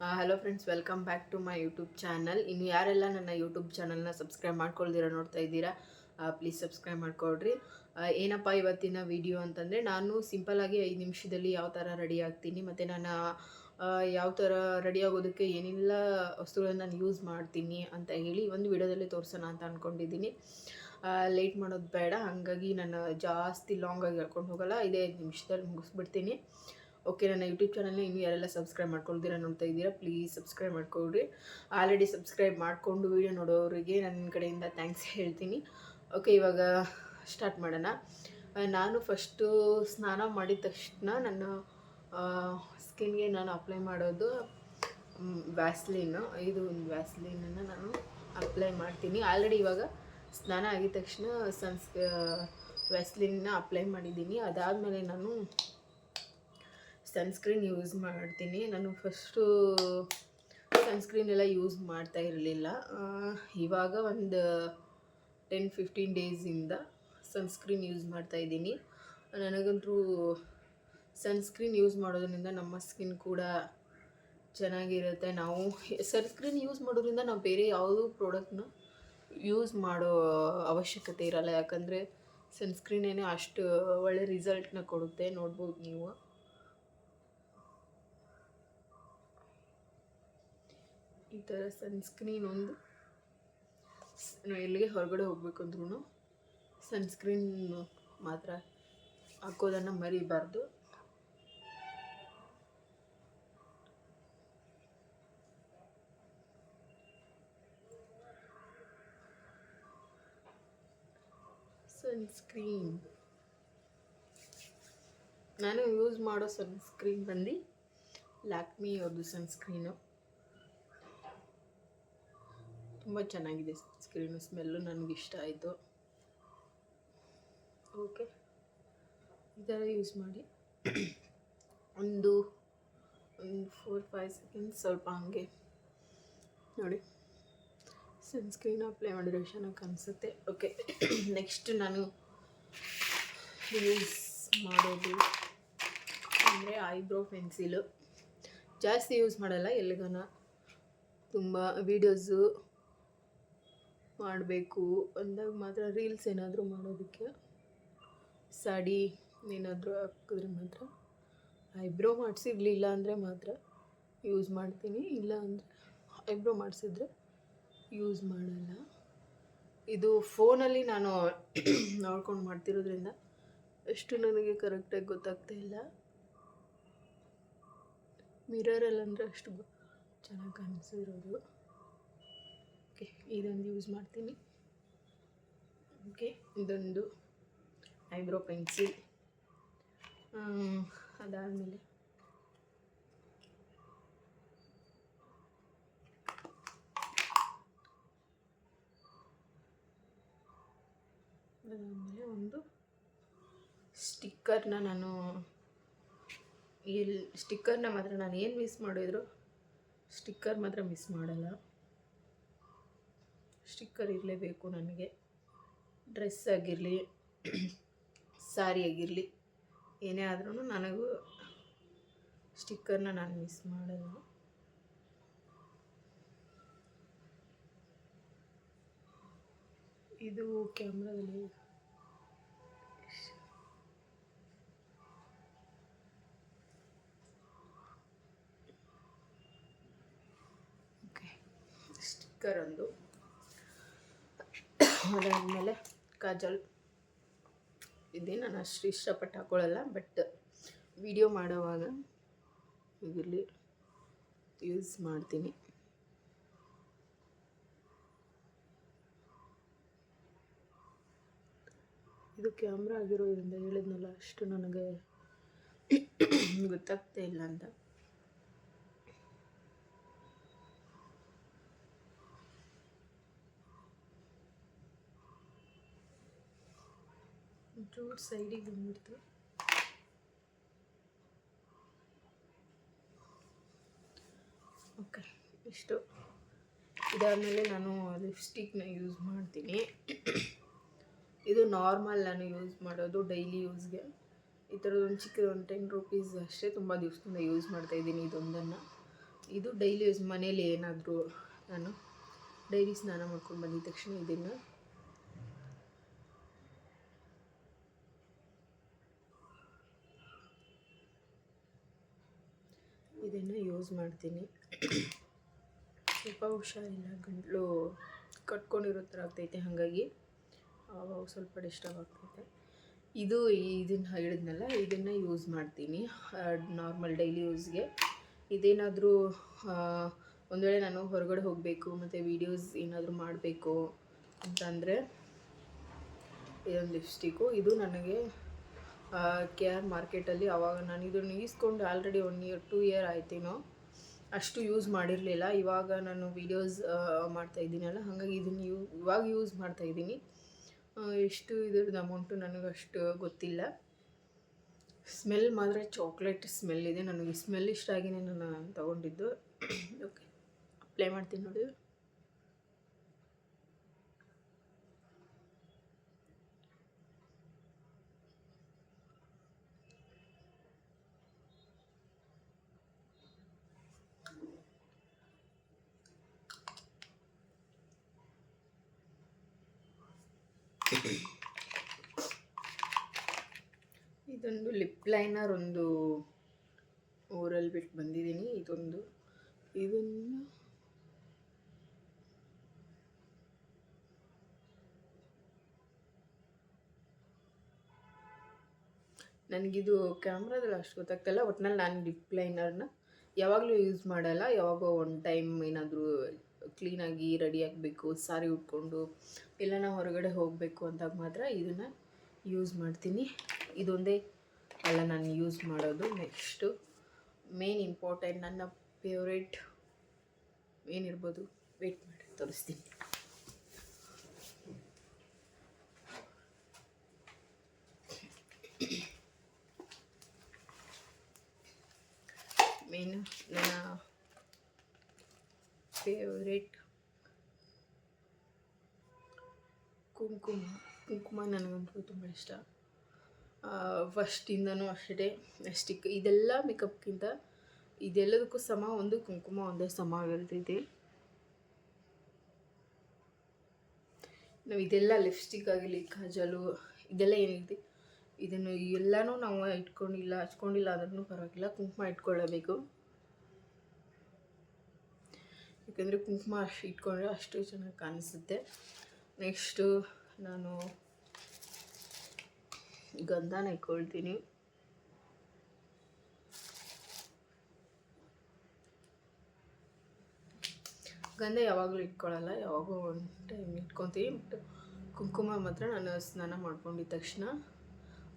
Hello friends welcome back to my YouTube channel ಇನ್ನು ಯಾರೆಲ್ಲ ನನ್ನ ಯೂಟ್ಯೂಬ್ ಚಾನಲ್ನ ಸಬ್ಸ್ಕ್ರೈಬ್ ಮಾಡ್ಕೊಳ್ದಿರ ನೋಡ್ತಾ ಇದ್ದೀರಾ ಪ್ಲೀಸ್ ಸಬ್ಸ್ಕ್ರೈಬ್ ಮಾಡ್ಕೊಳ್ರಿ. ಏನಪ್ಪ ಇವತ್ತಿನ ವಿಡಿಯೋ ಅಂತಂದರೆ, ನಾನು ಸಿಂಪಲ್ಲಾಗಿ ಐದು ನಿಮಿಷದಲ್ಲಿ ಯಾವ ಥರ ರೆಡಿ ಆಗ್ತೀನಿ, ಮತ್ತು ನಾನು ಯಾವ ಥರ ರೆಡಿ ಆಗೋದಕ್ಕೆ ಏನೆಲ್ಲ ವಸ್ತುಗಳನ್ನು ನಾನು ಯೂಸ್ ಮಾಡ್ತೀನಿ ಅಂತ ಹೇಳಿ ಒಂದು ವಿಡಿಯೋದಲ್ಲಿ ತೋರಿಸೋಣ ಅಂತ ಅಂದ್ಕೊಂಡಿದ್ದೀನಿ ಲೇಟ್ ಮಾಡೋದು ಬೇಡ, ಹಾಗಾಗಿ ನಾನು ಜಾಸ್ತಿ ಲಾಂಗಾಗಿ ಹೇಳ್ಕೊಂಡು ಹೋಗಲ್ಲ, ಇದೇ ಐದು ನಿಮಿಷದಲ್ಲಿ ಮುಗಿಸ್ಬಿಡ್ತೀನಿ. ಓಕೆ, ನನ್ನ ಯೂಟ್ಯೂಬ್ ಚಾನಲ್ನ ಇನ್ನೂ ಯಾರೆಲ್ಲ ಸಬ್ಸ್ಕ್ರೈಬ್ ಮಾಡ್ಕೊಳ್ತೀರಾ ನೋಡ್ತಾ ಇದ್ದೀರಾ, ಪ್ಲೀಸ್ ಸಬ್ಸ್ಕ್ರೈಬ್ ಮಾಡ್ಕೊಳ್ರಿ. ಆಲ್ರೆಡಿ ಸಬ್ಸ್ಕ್ರೈಬ್ ಮಾಡಿಕೊಂಡು ವೀಡಿಯೋ ನೋಡೋರಿಗೆ ನನ್ನ ಕಡೆಯಿಂದ ಥ್ಯಾಂಕ್ಸ್ ಹೇಳ್ತೀನಿ. ಓಕೆ, ಇವಾಗ ಸ್ಟಾರ್ಟ್ ಮಾಡೋಣ. ನಾನು ಫಸ್ಟು ಸ್ನಾನ ಮಾಡಿದ ತಕ್ಷಣ ನನ್ನ ಸ್ಕಿನ್ಗೆ ನಾನು ಅಪ್ಲೈ ಮಾಡೋದು ವ್ಯಾಸ್ಲೀನು ಇದು ಒಂದು ವ್ಯಾಸ್ಲೀನನ್ನು ನಾನು ಅಪ್ಲೈ ಮಾಡ್ತೀನಿ. ಆಲ್ರೆಡಿ ಇವಾಗ ಸ್ನಾನ ಆಗಿದ ತಕ್ಷಣ ಸನ್ಸ್ ವ್ಯಾಸ್ಲಿನ್ನ ಅಪ್ಲೈ ಮಾಡಿದ್ದೀನಿ. ಅದಾದಮೇಲೆ ನಾನು ಸನ್ಸ್ಕ್ರೀನ್ ಯೂಸ್ ಮಾಡ್ತೀನಿ. ನಾನು ಫಸ್ಟು ಸನ್ಸ್ಕ್ರೀನ್ ಎಲ್ಲ ಯೂಸ್ ಮಾಡ್ತಾ ಇರಲಿಲ್ಲ. ಇವಾಗ ಒಂದು ಟೆನ್ ಫಿಫ್ಟೀನ್ ಡೇಸಿಂದ ಸನ್ಸ್ಕ್ರೀನ್ ಯೂಸ್ ಮಾಡ್ತಾ ಇದ್ದೀನಿ. ನನಗಂತೂ ಸನ್ಸ್ಕ್ರೀನ್ ಯೂಸ್ ಮಾಡೋದ್ರಿಂದ ನಮ್ಮ ಸ್ಕಿನ್ ಕೂಡ ಚೆನ್ನಾಗಿರುತ್ತೆ. ನಾವು ಸನ್ಸ್ಕ್ರೀನ್ ಯೂಸ್ ಮಾಡೋದ್ರಿಂದ ನಾವು ಬೇರೆ ಯಾವುದೂ ಪ್ರಾಡಕ್ಟ್ನ ಯೂಸ್ ಮಾಡೋ ಅವಶ್ಯಕತೆ ಇರಲ್ಲ. ಯಾಕಂದರೆ ಸನ್ಸ್ಕ್ರೀನೇನೆ ಅಷ್ಟು ಒಳ್ಳೆ ರಿಸಲ್ಟ್ನ ಕೊಡುತ್ತೆ ನೋಡ್ಬೋದು ನೀವು. ಈ ಥರ ಸನ್ಸ್ಕ್ರೀನ್ ಒಂದು. ನಾವು ಎಲ್ಲಿಗೆ ಹೊರಗಡೆ ಹೋಗಬೇಕು ಅಂದ್ರೂ ಸನ್ಸ್ಕ್ರೀನ್ ಮಾತ್ರ ಹಾಕೋದನ್ನು ಮರಿಬಾರ್ದು. ಸನ್ಸ್ಕ್ರೀನ್ ನಾನು ಯೂಸ್ ಮಾಡೋ ಸನ್ಸ್ಕ್ರೀನ್ ಬಂದು ಲ್ಯಾಕ್ಮಿ ಅವ್ರದ್ದು ಸನ್ಸ್ಕ್ರೀನು ತುಂಬ ಚೆನ್ನಾಗಿದೆ ಸ್ಕ್ರೀನು ಸ್ಮೆಲ್ಲು ನನಗೆ ಇಷ್ಟ ಆಯಿತು. ಓಕೆ ಈ ಥರ ಯೂಸ್ ಮಾಡಿ. ಒಂದು ಒಂದು ಫೋರ್ ಫೈವ್ ಸೆಕೆಂಡ್ಸ್ ಸ್ವಲ್ಪ ಹಂಗೆ ನೋಡಿ. ಸನ್ಸ್ಕ್ರೀನ್ ಅಪ್ಲೈ ಮಾಡಿದ್ರೆ ಚೆನ್ನಾಗಿ ಅನಿಸುತ್ತೆ. ಓಕೆ ನೆಕ್ಸ್ಟ್ ನಾನು ಯೂಸ್ ಮಾಡೋದು ಅಂದರೆ ಐಬ್ರೋ ಪೆನ್ಸಿಲು ಜಾಸ್ತಿ ಯೂಸ್ ಮಾಡಲ್ಲ, ಎಲ್ಲಿಗಾನ. ತುಂಬ ವೀಡಿಯೋಸು ಮಾಡಬೇಕು ಅಂದಾಗ ಮಾತ್ರ ರೀಲ್ಸ್ ಏನಾದರೂ ಮಾಡೋದಕ್ಕೆ. ಸಾಡಿ ಏನಾದರೂ ಹಾಕಿದ್ರೆ ಮಾತ್ರ. ಐಬ್ರೋ ಮಾಡಿಸಿರ್ಲಿಲ್ಲ ಅಂದರೆ ಮಾತ್ರ ಯೂಸ್ ಮಾಡ್ತೀನಿ. ಇಲ್ಲ ಅಂದರೆ ಐಬ್ರೋ ಮಾಡಿಸಿದ್ರೆ ಯೂಸ್ ಮಾಡಲ್ಲ. ಇದು ಫೋನಲ್ಲಿ ನಾನು ನೋಡ್ಕೊಂಡು ಮಾಡ್ತಿರೋದ್ರಿಂದ ಅಷ್ಟು ನನಗೆ ಕರೆಕ್ಟಾಗಿ ಗೊತ್ತಾಗ್ತಾ ಇಲ್ಲ. ಮಿರರಲ್ಲಿ ಅಂದರೆ ಅಷ್ಟು ಚೆನ್ನಾಗಿ ಕಾಣಿಸಿರೋದು ಓಕೆ, ಇದೊಂದು ಯೂಸ್ ಮಾಡ್ತೀನಿ. ಓಕೆ, ಇದೊಂದು ಐಬ್ರೋ ಪೆನ್ಸಿಲ್. ಅದಾದಮೇಲೆ ಅದಾದಮೇಲೆ ಒಂದು ಸ್ಟಿಕ್ಕರ್ನ ನಾನು ಎಲ್ಲಿ ಸ್ಟಿಕ್ಕರ್ನ ಮಾತ್ರ ನಾನು ಏನು ಮಿಸ್ ಮಾಡಿದ್ರು, ಸ್ಟಿಕ್ಕರ್ ಮಾತ್ರ ಮಿಸ್ ಮಾಡಲ್ಲ. ಸ್ಟಿಕ್ಕರ್ ಇರಲೇಬೇಕು ನನಗೆ. ಡ್ರೆಸ್ ಆಗಿರಲಿ, ಸಾರಿ ಆಗಿರಲಿ, ಏನೇ ಆದ್ರೂ ನನಗೂ ಸ್ಟಿಕ್ಕರ್ನ ನಾನು ಮಿಸ್ ಮಾಡಲ್ಲ. ಇದು ಕ್ಯಾಮ್ರಾದಲ್ಲಿ ಓಕೆ, ಸ್ಟಿಕ್ಕರ್ ಒಂದು. ಅದಾದಮೇಲೆ ಕಾಜಲ್. ಇದೇ ನಾನು ಅಷ್ಟು ಇಷ್ಟಪಟ್ಟು ಹಾಕೊಳ್ಳಲ್ಲ ಬಟ್ ವಿಡಿಯೋ ಮಾಡೋವಾಗ ಇದರಲ್ಲಿ ಯೂಸ್ ಮಾಡ್ತೀನಿ. ಇದು ಕ್ಯಾಮ್ರಾ ಆಗಿರೋದ್ರಿಂದ ಹೇಳಿದ್ನಲ್ಲ, ಅಷ್ಟು ನನಗೆ ಗೊತ್ತಾಗ್ತಾ ಇಲ್ಲ ಅಂತ. ಒಂಚೂರು ಸೈಡಿಗೆ ಬಂದ್ಬಿಡ್ತು. ಓಕೆ ಇಷ್ಟು ಇದಾದಮೇಲೆ ನಾನು ಲಿಪ್ಸ್ಟಿಕ್ನ ಯೂಸ್ ಮಾಡ್ತೀನಿ. ಇದು ನಾರ್ಮಲ್ ನಾನು ಯೂಸ್ ಮಾಡೋದು ಡೈಲಿ ಯೂಸ್ಗೆ. ಈ ಥರದೊಂದು ಚಿಕ್ಕದೊಂದು ಟೆನ್ ರುಪೀಸ್ ಅಷ್ಟೇ ತುಂಬ ದಿವಸದಿಂದ ಯೂಸ್ ಮಾಡ್ತಾಯಿದ್ದೀನಿ ಇದೊಂದನ್ನು. ಇದು ಡೈಲಿ ಯೂಸ್ ಮನೇಲಿ ಏನಾದರೂ ನಾನು ಡೈಲಿ ಸ್ನಾನ ಮಾಡ್ಕೊಂಡು ಬಂದಿದ ತಕ್ಷಣ ಇದನ್ನು ಇದನ್ನು ಯೂಸ್ ಮಾಡ್ತೀನಿ. ಸ್ವಲ್ಪ ಹುಷಾರಿಲ್ಲ ಗಂಟ್ಲು ಕಟ್ಕೊಂಡಿರೋ ಥರ ಆಗ್ತೈತೆ ಹಾಗಾಗಿ. ಸ್ವಲ್ಪ ಡಿಸ್ಟರ್ಬ್ ಆಗ್ತೈತೆ. ಇದು ಇದನ್ನು ಹೇಳಿದ್ನಲ್ಲ, ಇದನ್ನು ಯೂಸ್ ಮಾಡ್ತೀನಿ. Normal daily ಯೂಸ್ಗೆ. ಇದೇನಾದರೂ ಒಂದು ವೇಳೆ ನಾನು ಹೊರಗಡೆ ಹೋಗಬೇಕು, ಮತ್ತು ವೀಡಿಯೋಸ್ ಏನಾದರೂ ಮಾಡಬೇಕು ಅಂತಂದರೆ, ಇದೊಂದು ಲಿಪ್ಸ್ಟಿಕ್ಕು. ಇದು ನನಗೆ ಕೆ ಆರ್ ಮಾರ್ಕೆಟಲ್ಲಿ ಅವಾಗ ನಾನು ಇದನ್ನು ಈಸ್ಕೊಂಡು already one year two year ಆಯ್ತೇನೋ, ಅಷ್ಟು ಯೂಸ್ ಮಾಡಿರಲಿಲ್ಲ. ಇವಾಗ ನಾನು ವೀಡಿಯೋಸ್ ಮಾಡ್ತಾ ಇದ್ದೀನಲ್ಲ, ಹಾಗಾಗಿ ಇದನ್ನು ಯೂ, ಇವಾಗ ಯೂಸ್ ಮಾಡ್ತಾ ಇದ್ದೀನಿ. ಎಷ್ಟು ಇದ್ರದ್ದು ಅಮೌಂಟು ನನಗಷ್ಟು ಗೊತ್ತಿಲ್ಲ. ಸ್ಮೆಲ್ ಮಾತ್ರ ಚಾಕ್ಲೇಟ್ ಸ್ಮೆಲ್ ಇದೆ. ನನಗೆ ಸ್ಮೆಲ್ ಇಷ್ಟ ಆಗಿನೇ ನಾನು ತಗೊಂಡಿದ್ದು. ಓಕೆ ಅಪ್ಲೈ ಮಾಡ್ತೀನಿ ನೋಡಿ. ಇದೊಂದು ಲಿಪ್ ಲೈನರ್ ಒಂದು ಓರಲ್ ಬಿಟ್ಟು ಬಂದಿದ್ದೀನಿ ಇದೊಂದು. ಇದನ್ನು ನನಗಿದು ಕ್ಯಾಮ್ರಾದಲ್ಲಿ ಅಷ್ಟು ಗೊತ್ತಾಗ್ತಿಲ್ಲ ಒಟ್ಟಿನಲ್ಲಿ ನಾನು ಲಿಪ್ ಲೈನರ್ನ ಯಾವಾಗಲೂ ಯೂಸ್ ಮಾಡಲ್ಲ, ಯಾವಾಗೋ ಒನ್ ಟೈಮ್ ಏನಾದರೂ ಕ್ಲೀನಾಗಿ ರೆಡಿ ಆಗಬೇಕು, ಸಾರಿ ಉಟ್ಕೊಂಡು ಇಲ್ಲ ನಾವು ಹೊರಗಡೆ ಹೋಗಬೇಕು ಅಂದಾಗ ಮಾತ್ರ ಇದನ್ನು ಯೂಸ್ ಮಾಡ್ತೀನಿ. ಇದೊಂದೇ ಅಲ್ಲ, ನಾನು ಯೂಸ್ ಮಾಡೋದು ನೆಕ್ಸ್ಟು ಮೇನ್ ಇಂಪಾರ್ಟೆಂಟ್ ನನ್ನ ಫೇವ್ರೇಟ್ ಏನಿರ್ಬೋದು ವೇಟ್ ಮಾಡಿ, ತೋರಿಸ್ತೀನಿ ಮೇನು ನನ್ನ ಫೇವ್ರೇಟ್ ಕುಂಕುಮ ಕುಂಕುಮ ನನಗಂತೂ ತುಂಬ ಇಷ್ಟ. ಫಸ್ಟಿಂದನೂ ಅಷ್ಟೇ ಸ್ಟಿಕ್ ಇದೆಲ್ಲ ಮೇಕಪ್ಗಿಂತ ಇದೆಲ್ಲದಕ್ಕೂ ಸಮ ಒಂದು ಕುಂಕುಮ, ಒಂದೇ ಸಮ ಆಗಿರ್ತೈತಿ ನಾವು ಇದೆಲ್ಲ ಲಿಪ್ಸ್ಟಿಕ್ ಆಗಿರಲಿ ಕಾಜಲು ಇದೆಲ್ಲ ಏನಿದೆ? ಇದನ್ನು ಎಲ್ಲನೂ ನಾವು ಇಟ್ಕೊಂಡಿಲ್ಲ, ಹಚ್ಕೊಂಡಿಲ್ಲ ಅದನ್ನು ಪರವಾಗಿಲ್ಲ, ಕುಂಕುಮ ಇಟ್ಕೊಳ್ಳಬೇಕು. ಯಾಕಂದರೆ ಕುಂಕುಮ ಅಷ್ಟು ಇಟ್ಕೊಂಡ್ರೆ ಅಷ್ಟು ಚೆನ್ನಾಗಿ ಕಾಣಿಸುತ್ತೆ. ನೆಕ್ಸ್ಟು ನಾನು ಗಂಧನ ಇಟ್ಕೊಳ್ತೀನಿ ಗಂಧ ಯಾವಾಗಲೂ ಇಟ್ಕೊಳ್ಳಲ್ಲ ಯಾವಾಗೋ ಒಂದು ಟೈಮ್ ಇಟ್ಕೊತೀನಿ. ಬಟ್ ಕುಂಕುಮ ಮಾತ್ರ ನಾನು ಸ್ನಾನ ಮಾಡ್ಕೊಂಡಿದ್ದ ತಕ್ಷಣ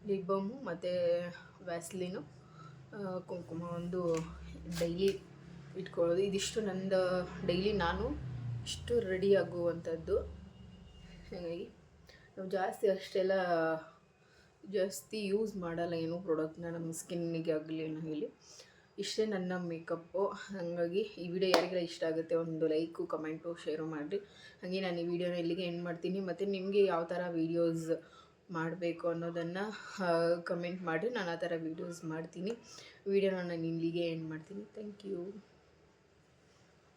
ಲಿಪ್ ಬಾಮು ಮತ್ತು ವ್ಯಾಸ್ಲಿನು ಕುಂಕುಮ ಒಂದು ಡೈಲಿ ಇಟ್ಕೊಳ್ಳೋದು. ಇದಿಷ್ಟು ನಂದು ಡೈಲಿ ನಾನು ಇಷ್ಟು ರೆಡಿ ಆಗುವಂಥದ್ದು. ಹಾಗಾಗಿ ನಾವು ಜಾಸ್ತಿ ಅಷ್ಟೆಲ್ಲ ಜಾಸ್ತಿ ಯೂಸ್ ಮಾಡಲ್ಲ ಏನು ಪ್ರಾಡಕ್ಟ್ನ ನಮ್ಮ ಸ್ಕಿನ್ನಿಗೆ ಆಗಲಿ ಆಗಲಿ. ಇಷ್ಟೇ ನನ್ನ ಮೇಕಪ್ಪು ಹಾಗಾಗಿ ಈ ವಿಡಿಯೋ ಯಾರಿಗೆಲ್ಲ ಇಷ್ಟ ಆಗುತ್ತೆ ಒಂದು ಲೈಕು ಕಮೆಂಟು ಶೇರು ಮಾಡಿರಿ. ಹಾಗೆ ನಾನು ಈ ವಿಡಿಯೋನ ಇಲ್ಲಿಗೆ ಎಂಡ್ ಮಾಡ್ತೀನಿ. ಮತ್ತು ನಿಮಗೆ ಯಾವ ಥರ ವೀಡಿಯೋಸ್ ಮಾಡಬೇಕು ಅನ್ನೋದನ್ನು ಕಮೆಂಟ್ ಮಾಡಿ ನಾನು ಆ ಥರ ವೀಡಿಯೋಸ್ ಮಾಡ್ತೀನಿ. ವಿಡಿಯೋನ ನಾನು ಇಲ್ಲಿಗೆ ಎಂಡ್ ಮಾಡ್ತೀನಿ. Thank you